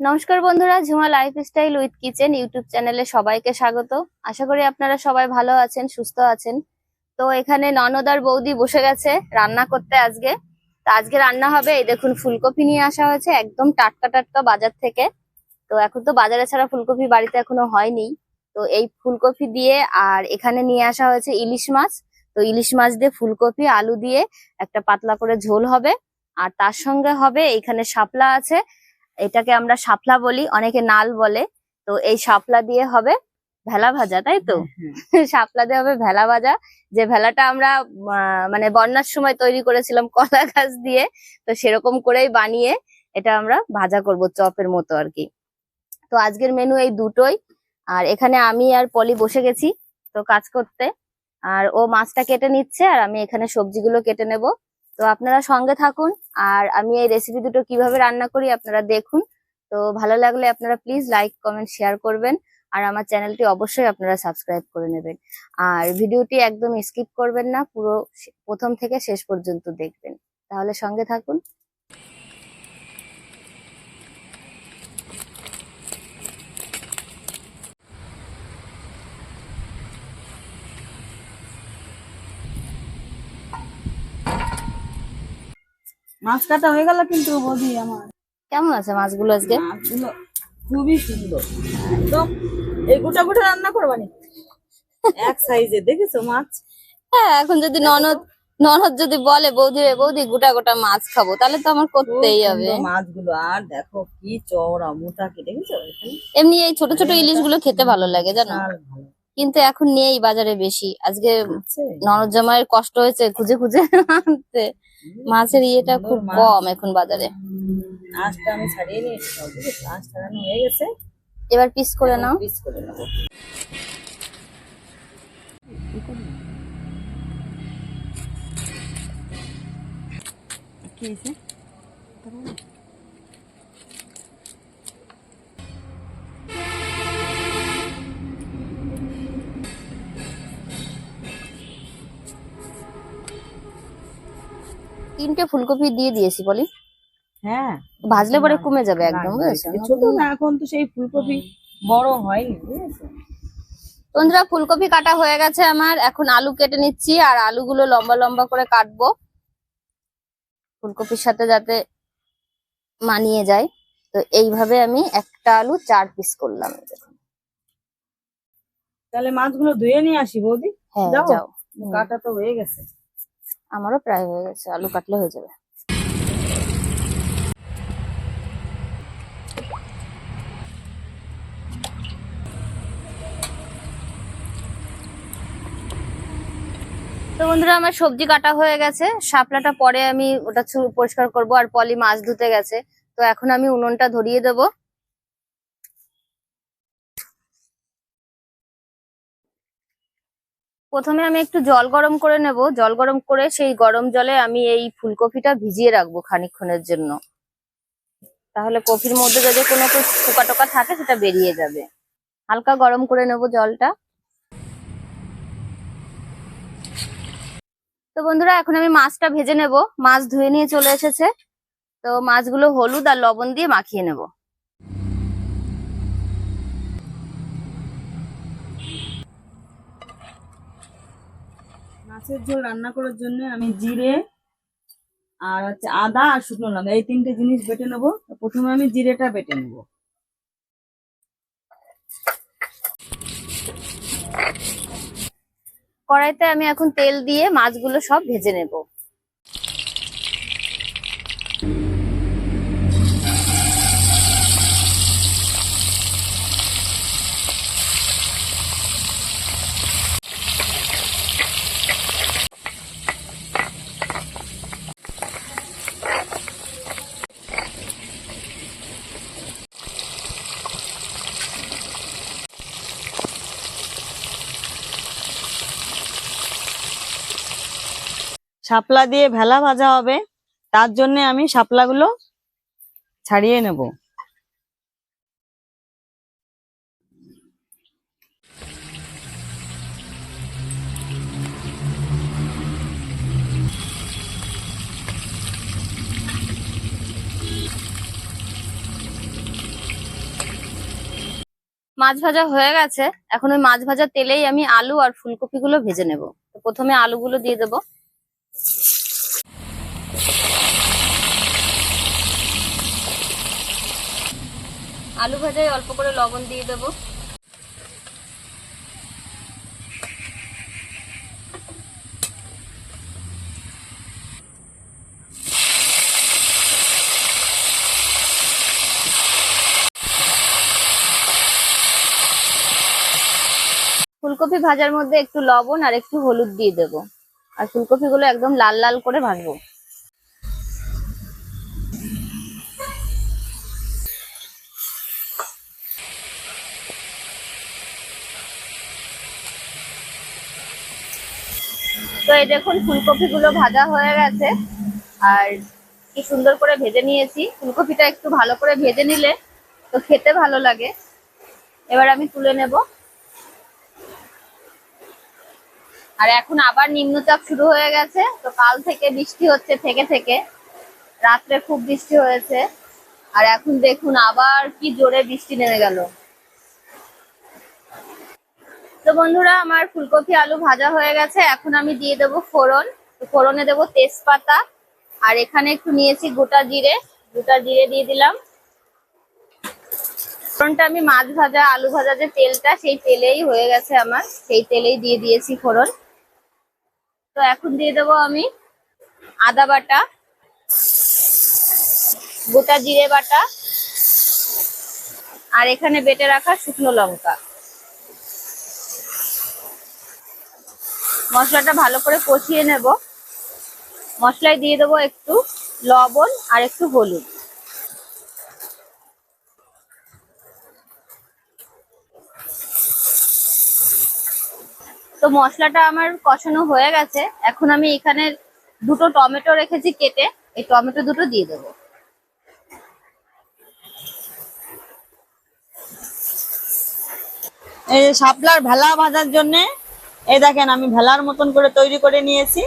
নমস্কার বন্ধুরা, Jhuma lifestyle with kitchen YouTube চ্যানেলে সবাইকে স্বাগত। আশা করি আপনারা সবাই ভালো আছেন, সুস্থ আছেন। তো এখানে ননদার বৌদি বসে গেছে রান্না করতে আজকে। তো আজকে রান্না হবে, এই দেখুন, ফুলকপি নিয়ে আসা হয়েছে একদম টাটকা টাটকা বাজার থেকে। তো এখন তো বাজারে ছাড়া ফুলকপি বাড়িতে এখনও হয়নি। তো এই ফুলকপি দিয়ে আর এখানে নিয়ে আসা হয়েছে ইলিশ মাছ। তো ইলিশ মাছ দিয়ে ফুলকপি, আলু দিয়ে একটা পাতলা করে ঝোল হবে। আর তার সঙ্গে হবে, এখানে শাপলা আছে এটাকে আমরা শাপলা বলি অনেকে নাল বলে। তো এই শাপলা দিয়ে হবে ভেলা ভাজা তাই তো? শাপলা দিয়ে হবে ভেলা ভাজা। যে ভেলাটা আমরা মানে বন্যার সময় তৈরি করেছিলাম কলা গাছ দিয়ে তো সেরকম করেই বানিয়ে এটা আমরা ভাজা করব চপের মতো আর কি। তো আজকের মেনু এই দুটোই। আর এখানে আমি আর পলি বসে গেছি তো কাজ করতে। আর ও মাছটা কেটে নিচ্ছে আর আমি এখানে সবজিগুলো কেটে নেব। তো আপনারা সঙ্গে থাকুন আর আমি এই রেসিপি দুটো কীভাবে রান্না করি আপনারা দেখুন। তো ভালো লাগলে আপনারা প্লিজ লাইক কমেন্ট শেয়ার করবেন আর আমার চ্যানেলটি অবশ্যই আপনারা সাবস্ক্রাইব করে নেবেন। আর ভিডিওটি একদম স্কিপ করবেন না, পুরো প্রথম থেকে শেষ পর্যন্ত দেখবেন। তাহলে সঙ্গে থাকুন। মাছ কাটা হয়ে গেল কিন্তু বৌদি আমার। কেমন আছে মাছগুলো আজকে? মাছগুলো খুবই সুন্দর। একদম এই গোটা গোটা রান্না করবানি এক সাইজে দেখেছ মাছ? হ্যাঁ এখন যদি ননদ ননদ যদি বলে বৌদি রে বৌদি গোটা গোটা মাছ খাব তাহলে তো আমার করতেই হবে। মাছগুলো। আর দেখো কি চওড়া মোটা কি দেখেছ? এমনি এই ছোট ছোট ইলিশগুলো খেতে ভালো লাগে জানো? আর ভালো। কিন্তু এখন নেই বাজারে বেশি। আজকে ননদ জামাইয়ের কষ্ট হয়েছে খুঁজে খুঁজে আনতে। মাছের ইয়েটা খুব কম এখন বাজারে। আঁশটা আমি ছাড়িয়ে নিয়েছি সব ছাড়ানো হয়ে গেছে। এবার পিস করে নাও। পিস করে নেব। কি হয়েছে? তিনটে ফুলকপি দিয়ে দিয়েছি বলি। হ্যাঁ। ভাজলে পরে কমে যাবে একদম ছোট না এখন তো সেই ফুলকপি বড় হয়নি বন্ধুরা ফুলকপি কাটা হয়ে গেছে আমার। এখন আলু কেটে নিচ্ছি আর আলুগুলো লম্বা লম্বা করে কাটবো। ফুলকপির সাথে যাতে মানিয়ে যায়। তো এইভাবে আমি একটা আলু চার পিস করলাম। তাহলে মাছগুলো ধুয়ে নিয়ে আসি বৌদি? হ্যাঁ। যাও। কাটা তো হয়ে গেছে। আমারও প্রায় হয়ে গেছে, আলু কাটলে হয়ে যাবে। তো বন্ধুরা, আমার সবজি কাটা হয়ে গেছে। শাপলাটা পরে আমি ওটা পরিষ্কার করব, আর পলি মাছ ধুতে গেছে। তো এখন আমি উনুনটা ধরিয়ে দেব। প্রথমে আমি একটু জল গরম করে নেব। জল গরম করে সেই গরম জলে আমি এই ফুলকপিটা ভিজিয়ে রাখব খানিকক্ষণের জন্য। তাহলে কপির মধ্যে যদি কোনো পোকা টোকা থাকে, সেটা বেরিয়ে যাবে। হালকা গরম করে নেব জলটা। তো বন্ধুরা, এখন আমি মাছটা ভেজে নেব। মাছ ধুয়ে নিয়ে চলে এসেছে। তো মাছগুলো হলুদ আর লবণ দিয়ে মাখিয়ে নেব। মাছের ঝোল রান্না করার জন্য আমি জিরে আর হচ্ছে আদা আর শুকনো লঙ্কা, এই তিনটে জিনিস বেটে নেব। প্রথমে আমি জিরেটা বেটে নেব। কড়াইতে আমি এখন তেল দিয়ে মাছগুলো সব ভেজে নেব। শাপলা দিয়ে ভেলা ভাজা হবে, তার জন্য আমি শাপলাগুলো ছাড়িয়ে নেব। মাছ ভাজা হয়ে গেছে, এখন ওই মাছ ভাজা তেলেই আমি আলু আর ফুলকপি গুলো ভেজে নেব। তো প্রথমে আলুগুলো দিয়ে দেব। আলু ভাজায় অল্প করে লবণ দিয়ে দেব। ফুলকপি ভাজার মধ্যে একটু লবণ আর একটু হলুদ দিয়ে দেব। আর ফুলকপি গুলো একদম লাল লাল করে ভাজবো। তো এই দেখুন ফুলকপি গুলো ভাজা হয়ে গেছে। আর কি সুন্দর করে ভেজে নিয়েছি। ফুলকপিটা একটু ভালো করে ভেজে নিলে তো খেতে ভালো লাগে। এবার আমি তুলে নেব। আর এখন আবার নিম্নচাপ শুরু হয়ে গেছে। তো কাল থেকে বৃষ্টি হচ্ছে, থেকে থেকে। রাত্রে খুব বৃষ্টি হয়েছে। আর এখন দেখুন আবার কি জোরে বৃষ্টি নেমে গেল। তো বন্ধুরা, আমার ফুলকপি আলু ভাজা হয়ে গেছে। এখন আমি দিয়ে দেব ফোড়ন। ফোড়নে দেব তেজপাতা। আর এখানে একটু নিয়েছি গোটা জিরে। গোটা জিরে দিয়ে দিলাম। ফোড়নটা আমি মাছ ভাজা, আলু ভাজা যে তেলটা, সেই তেলেই হয়ে গেছে আমার। সেই তেলেই দিয়ে দিয়েছি ফোড়ন। তো এখন দিয়ে দেবো আমি আদা বাটা, গোটা জিরে বাটা, আর এখানে বেটে রাখা শুকনো লঙ্কা। মশলাটা ভালো করে কষিয়ে নেব। মশলায় দিয়ে দেবো একটু লবণ আর একটু হলুদ। তো মশলাটা আমার কষানো হয়ে গেছে। এখন আমি এখানে দুটো টমেটো রেখেছি কেটে এই টমেটো দুটো দিয়ে দেবো। এই যে শাপলার ভেলা ভাজার জন্য এই দেখেন আমি ভেলার মতন করে তৈরি করে নিয়েছি।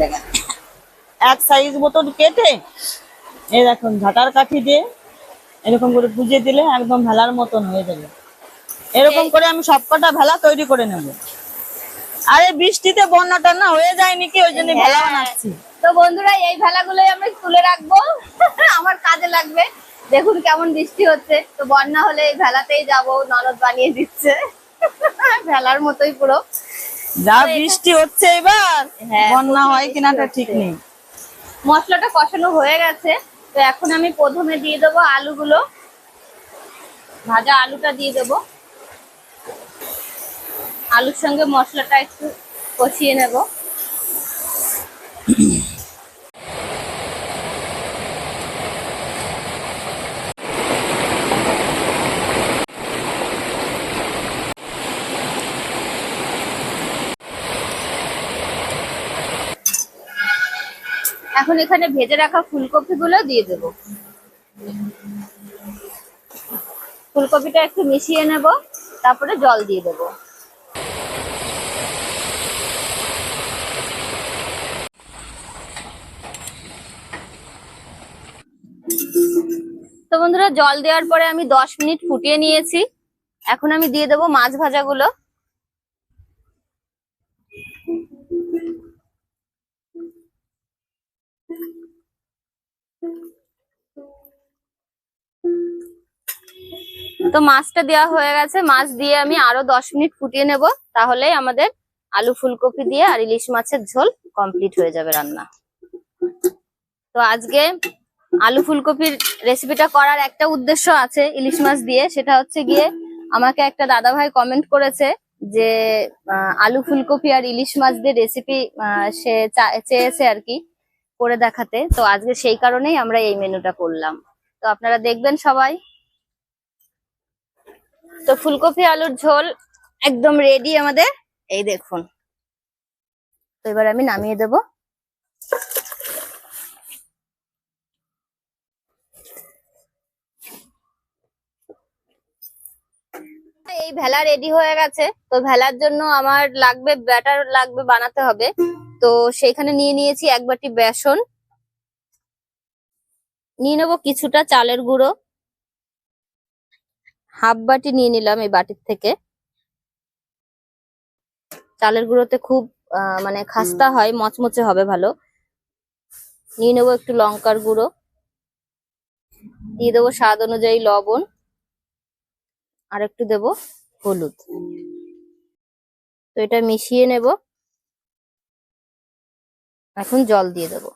দেখেন এক সাইজ মতন কেটে এই দেখুন ঝাঁটার কাঠি দিয়ে এরকম করে পুজে দিলে একদম ভেলার মতন হয়ে যাবে। এরকম করে আমি সবকটা ভেলা তৈরি করে নেব। আরে বৃষ্টিতে বন্যা না হয়ে যায় নাকি ওই জন্য ভেলা। বানাচ্ছি। তো বন্ধুরা এই ভেলাগুলোই আমরা তুলে রাখব। আমার কাজে লাগবে। দেখুন কেমন বৃষ্টি হচ্ছে। তো বন্যা হলে এই ভেলাতেই যাব ননদ বানিয়ে দিচ্ছে। ভেলার মতোই পুরো। যা বৃষ্টি হচ্ছে এবার হ্যাঁ, বন্যা হয় কিনা তা ঠিক নেই। মশলাটা কষানো হয়ে গেছে। তো এখন আমি প্রথমে দিয়ে দেবো আলুগুলো। ভাজা আলুটা দিয়ে দেবো। আলুর সঙ্গে মশলাটা একটু কষিয়ে নেব। এখন এখানে ভেজে রাখা ফুলকপি গুলো দিয়ে দেবো। ফুলকপিটা একটু মিশিয়ে নেব, তারপরে জল দিয়ে দেবো। বন্ধুরা, জল দেওয়ার পরে আমি দশ মিনিট ফুটিয়ে নিয়েছি। এখন আমি দিয়ে দেবো মাছ ভাজাগুলো। তো মাছটা দেওয়া হয়ে গেছে। মাছ দিয়ে আমি আরও দশ মিনিট ফুটিয়ে নেব। তাহলে আমাদের আলু ফুলকপি দিয়ে আর ইলিশ মাছের ঝোল কমপ্লিট হয়ে যাবে রান্না। তো আজকে আলু ফুলকপির রেসিপিটা করার একটা উদ্দেশ্য আছে ইলিশ মাছ দিয়ে। সেটা হচ্ছে গিয়ে আমাকে একটা দাদা ভাই কমেন্ট করেছে যে আলু ফুলকপি আর ইলিশ মাছ দিয়ে রেসিপি সে চেয়েছে আর কি করে দেখাতে। তো আজকে সেই কারণেই আমরা এই মেনুটা করলাম। তো আপনারা দেখবেন সবাই। তো ফুলকপি আলুর ঝোল একদম রেডি আমাদের। এই দেখুন। তো এবার আমি নামিয়ে দেব। এই ভেলা রেডি হয়ে গেছে। তো ভেলার জন্য আমার লাগবে ব্যাটার লাগবে বানাতে হবে। তো সেইখানে নিয়ে নিয়েছি এক বাটি বেসন। নিয়ে নেব কিছুটা চালের গুঁড়ো। হাফ বাটি নিয়ে নিলাম এই বাটির থেকে। চালের গুঁড়োতে খুব মানে খাস্তা হয় মচমচে হবে ভালো। নিয়ে নেব একটু লঙ্কার গুঁড়ো। দিয়ে দেবো স্বাদ অনুযায়ী লবণ। আর একটু দেবো হলুদ। তো এটা মিশিয়ে নেব। এখন জল দিয়ে দেবো।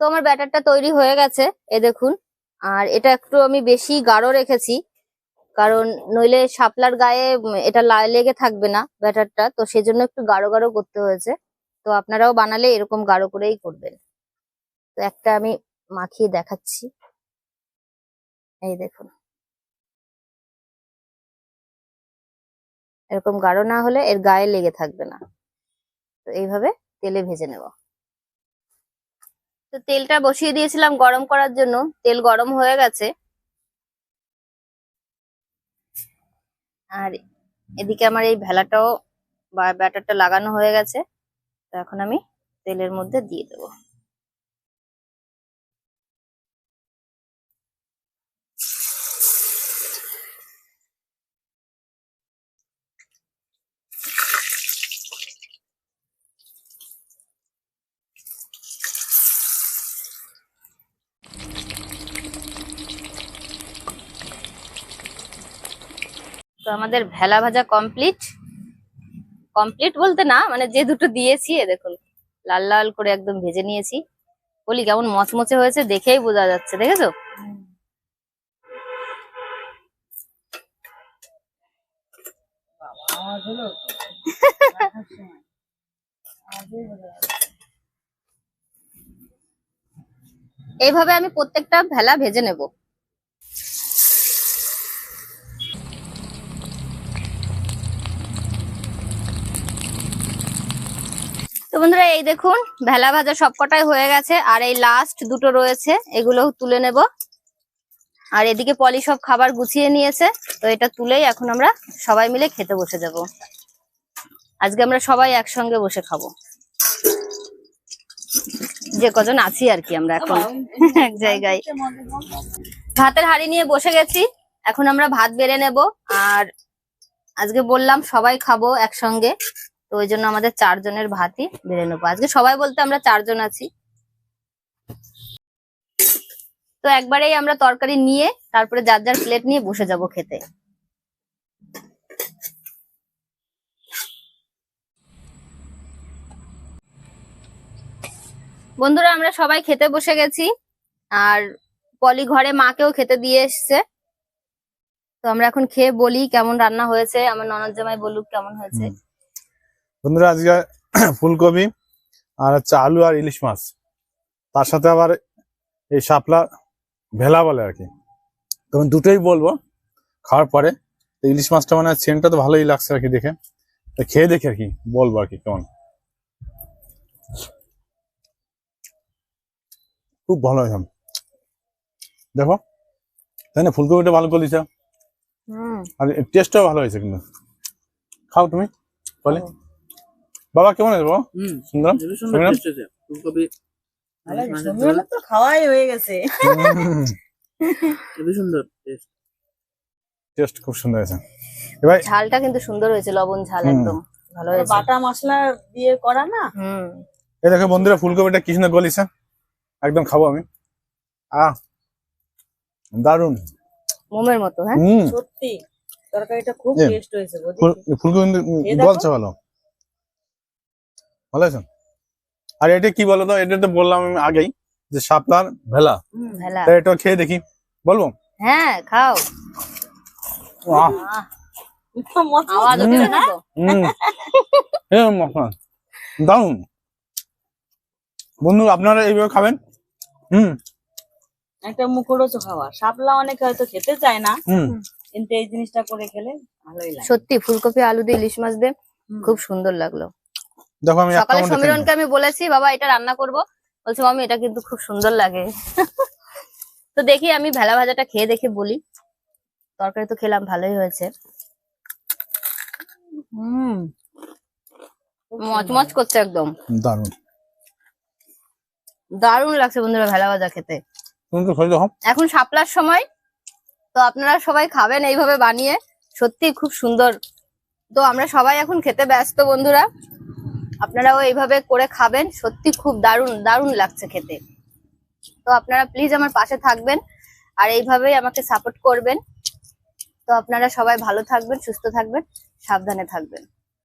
তো আমার ব্যাটারটা তৈরি হয়ে গেছে, এ দেখুন। আর এটা একটু আমি বেশি গাঢ় রেখেছি। কারণ নইলে শাপলার গায়ে এটা লেগে থাকবে না ব্যাটারটা, তো সেজন্য একটু গাঢ় গাঢ় করতে হয়েছে। তো আপনারাও বানালে এরকম গাঢ় করেই করবেন। তো একটা আমি মাখিয়ে দেখাচ্ছি। এই দেখুন। এরকম গাঢ় না হলে এর গায়ে লেগে থাকবে না। তো এইভাবে তেলে ভেজে নেব। তো তেলটা বসিয়ে দিয়েছিলাম গরম করার জন্য। তেল গরম হয়ে গেছে। আর এদিকে আমার এই ভেলাটাও বা ব্যাটারটা লাগানো হয়ে গেছে তো এখন আমি তেলের মধ্যে দিয়ে দেবো। আমাদের ভেলা ভাজা কমপ্লিট কমপ্লিট বলতে না মানে যে দুটো দিয়েছি, এ দেখুন, লাল লাল করে একদম ভেজে নিয়েছি। বলি কেমন মচমচে হয়েছে দেখেই বোঝা যাচ্ছে, দেখেছ? এইভাবে আমি প্রত্যেকটা ভেলা ভেজে নেব। বন্ধুরা, এই দেখুন, ভেলা ভাজা সবকটাই হয়ে গেছে, আর এই লাস্ট দুটো রয়েছে, এগুলো তুলে নেব। আর এদিকে পলি সব খাবার গুছিয়ে নিয়েছে, তো এটা তুলেই এখন আমরা সবাই মিলে খেতে বসে যাব। আজকে আমরা সবাই একসঙ্গে বসে খাব। যে কজন আছি আর কি আমরা এখন, এক জায়গায়। ভাতের হাঁড়ি নিয়ে বসে গেছি, এখন আমরা ভাত বেড়ে নেব, আর আজকে বললাম সবাই খাব একসঙ্গে। তো ওই জন্য আমাদের চারজনের ভাতই বেড়ে নেব। আজকে সবাই বলতে আমরা চারজন আছি। তো একবারেই আমরা তরকারি নিয়ে, তারপরে যার যার প্লেট নিয়ে বসে যাব খেতে। বন্ধুরা, আমরা সবাই খেতে বসে গেছি। আর পলি ঘরে মাকেও খেতে দিয়ে এসছে। তো আমরা এখন খেয়ে বলি কেমন রান্না হয়েছে। আমার ননদ জামাই বলুক কেমন হয়েছে। বন্ধুরা আজকে ফুলকপি আর হচ্ছে আলু আর ইলিশ মাছ। তার সাথে আবার এই শাপলা ভেলা বলে আর কি। তো আমি দুটোই বলব খাওয়ার পরে। ইলিশ মাছটা মানে সেন্টটা তো ভালোই লাগছে আর কি দেখে। তো খেয়ে দেখি আর কি বলব আর কি কেমন? খুব ভালো হয়েছে দেখো তাই না? ফুলকপিটা ভালো করে দিছে আর টেস্টটাও ভালো হয়েছে কিন্তু। খাও তুমি বলে। বাবা কেমন আছে? বাবা তো খাওয়াই হয়ে গেছে। সুন্দর টেস্ট টেস্ট খুব সুন্দর হয়েছে। এবার ঝালটা কিন্তু সুন্দর হয়েছে লবণ ঝাল একদম। ভালো হয়েছে। বাটা মশলা দিয়ে করা না? হুম। এই দেখো বন্ধুরা ফুলকপিটা কি সুন্দর গলিছে। একদম খাব আমি। আহ দারুণ মোমের মতো হ্যাঁ? সত্যি তরকারিটা খুব টেস্ট হয়েছে ফুলকপি গলছে ভালো। ভালো আছে আর এটা কি বলো তো? এটা তো বললাম আমি আগেই যে শাপলার ভেলা। হুম, ভেলা। এটা খেয়ে দেখি। বলব? হ্যাঁ খাও। তো? দারুণ বন্ধু আপনারা এইভাবে খাবেন? হুম। একটা মুখরোচ খাওয়া শাপলা অনেকে হয়তো খেতে চায় না। হুম। কিন্তু এই জিনিসটা করে খেলে ভালোই লাগে। সত্যি ফুলকপি আলু দিয়ে ইলিশ মাছ দিয়ে খুব সুন্দর লাগল। দেখো আমি সকালে সমীরনকে আমি বলেছি বাবা এটা রান্না করব। বলছে মামি এটা কিন্তু খুব সুন্দর লাগে। তো দেখি আমি ভেলা ভাজাটা খেয়ে দেখে বলি। তরকারি তো খেলাম ভালোই হয়েছে। হুম। মচমচ করছে একদম। দারুণ। দারুণ লাগছে বন্ধুরা ভেলা ভাজা খেতে। এখন শাপলার সময় তো আপনারা সবাই খাবেন এইভাবে বানিয়ে। সত্যি খুব সুন্দর। তো আমরা সবাই এখন খেতে ব্যস্ত বন্ধুরা। আপনারাও এইভাবে করে খাবেন। সত্যি খুব দারুণ দারুণ লাগছে খেতে। তো আপনারা প্লিজ আমার পাশে থাকবেন আর এইভাবেই আমাকে সাপোর্ট করবেন। তো আপনারা সবাই ভালো থাকবেন, সুস্থ থাকবেন, সাবধানে থাকবেন।